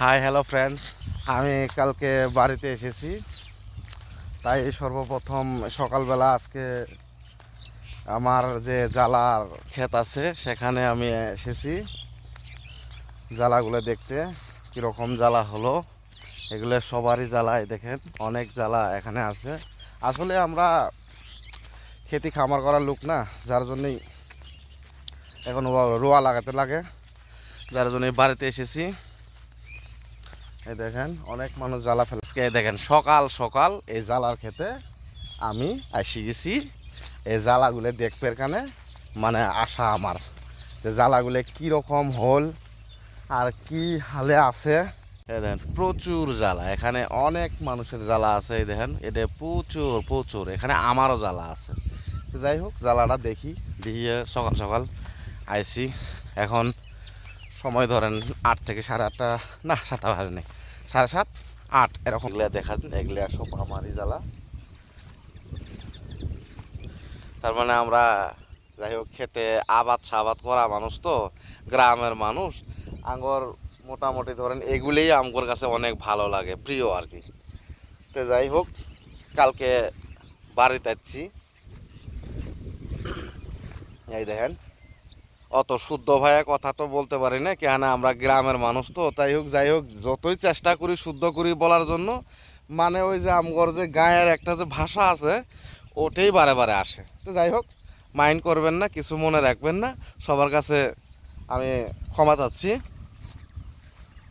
Hi hello friends আমি কালকে বাড়িতে এসেছি। তাই সর্বপ্রথম সকালবেলা আজকে আমার যে জ্বালার ক্ষেত আছে, সেখানে আমি এসেছি। জ্বালাগুলো দেখতে কীরকম জ্বালা হলো, এগুলো সবারই জ্বালায় দেখেন, অনেক জ্বালা এখানে আছে। আসলে আমরা খেতি খামার করার লোক না, যার জন্যই এখন রোয়া লাগাতে লাগে, যার জন্যই বাড়িতে এসেছি। এই দেখেন, অনেক মানুষ জ্বালা ফেলেছে এই দেখেন, সকাল সকাল এই জ্বালার খেতে আমি আসি গেছি। এই জ্বালাগুলো দেখবে কানে মানে আশা আমার যে জ্বালাগুলো কীরকম হল আর কি হালে আছে। দেখেন, প্রচুর জ্বালা। এখানে অনেক মানুষের জ্বালা আছে, এই দেখেন এটা প্রচুর প্রচুর। এখানে আমারও জ্বালা আছে। যাই হোক, জ্বালাটা দেখি দিয়ে সকাল সকাল আইসি এখন সময় ধরেন আট থেকে সাড়ে আটটা, না, সাতটা বাজে নেই। সাড়ে সাত, আট, এরকম। এগুলা দেখা এগুলা সব আমারই জ্বালা। তার মানে আমরা, যাই হোক, খেতে আবাদ সাবাদ করা মানুষ তো, গ্রামের মানুষ। আঙ্গর মোটামুটি ধরেন, এগুলোই আমগোর কাছে অনেক ভালো লাগে, প্রিয় আর কি। তো যাই হোক, কালকে বাড়িতে যাচ্ছি। এই দেখেন অত শুদ্ধ ভাইয়া কথা তো বলতে পারি না কেন আমরা গ্রামের মানুষ তো তাই হোক, যাই হোক, যতই চেষ্টা করি শুদ্ধ করি বলার জন্য মানে ওই যে আমগর যে গায়ের একটা যে ভাষা আছে, ওটাই বারে বারে আসে। তো যাই হোক, মাইন্ড করবেন না, কিছু মনে রাখবেন না, সবার কাছে আমি ক্ষমা চাচ্ছি।